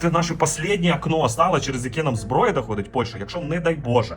це наше останнє окно стало, через яке нам зброя доходить Польща, якщо не дай Боже.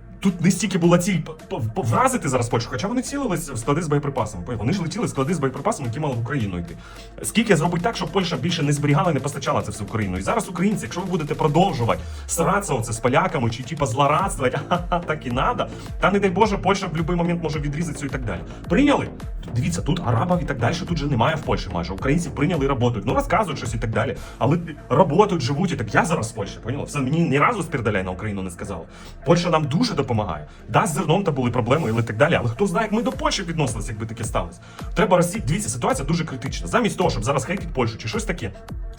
Тут не стільки була ціль вразити зараз Польщу, хоча вони цілились в склади з боєприпасами. Вони ж летіли в склади з боєприпасами, які мали в Україну йти. Скільки зробить так, щоб Польща більше не зберігала і не постачала це все в Україну. І зараз українці, якщо ви будете продовжувати старатися оце з поляками чи типа злорадствувати, а так і надо, та не дай Боже, Польща в будь-який момент може відрізатися і так далі. Прийняли? Дивіться, тут арабів і так далі, тут же немає в Польщі майже. Українці прийняли і працюють. Ну розказують щось і так далі. Але працюють, живуть і так. Я зараз в Польщі, поняла? Все мені ні разу спірдаляй на Україну не сказали. Польща нам дуже допомагає. Да, з зерном та були проблеми і так далі. Але хто знає, як ми до Польщі відносилися, якби таке сталося. Треба Росії. Дивіться, ситуація дуже критична. Замість того, щоб зараз хейтити Польщу чи щось таке.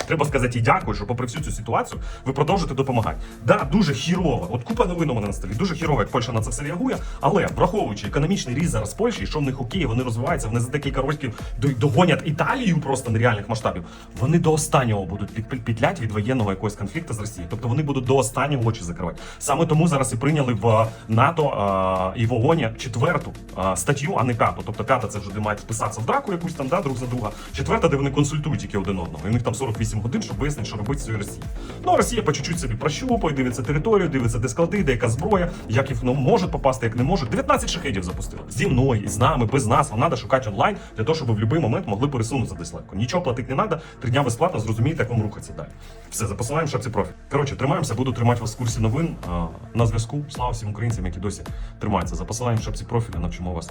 Треба сказати їй дякую, що попри всю цю ситуацію ви продовжуєте допомагати. Да, дуже хірово. От купа новин у мене на столі. Дуже хірово, як Польща на це все реагує. Але враховуючи економічний ріст зараз Польщі, що в них окей, вони розвиваються, вони за декілька років догонять Італію просто нереальних масштабів. Вони до останнього будуть під, під, від воєнного якогось конфлікту з Росією. Тобто вони будуть до останнього очі закривати. Саме тому зараз і прийняли в НАТО а, і в ООНі четверту а, статтю, а не п'яту. Тобто п'ята це вже де мають вписатися в драку якусь там, да, друг за друга. Четверта, де вони консультують тільки один одного. І в них там 48 годин, щоб вияснити, що робити з цією Росією. Ну а Росія по чуть-чуть собі прощупує, дивиться територію, дивиться, де склади, де яка зброя, як їх ну, можуть попасти, як не можуть. 19 шахедів запустили. Зі мною, з нами, без нас. Вам треба шукати онлайн для того, щоб ви в будь-який момент могли пересунутися десь легко. Нічого платити не треба, три дня безплатно, зрозумієте, як вам рухатися далі. Все, за посиланням шапці профіль. Коротше, тримаємося, буду тримати вас в курсі новин а, на зв'язку. Слава всім українцям, які досі тримаються. За посиланням шапці профіля навчимо вас,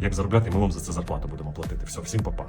як заробляти, ми вам за це зарплату будемо платити. Все, всім па-па.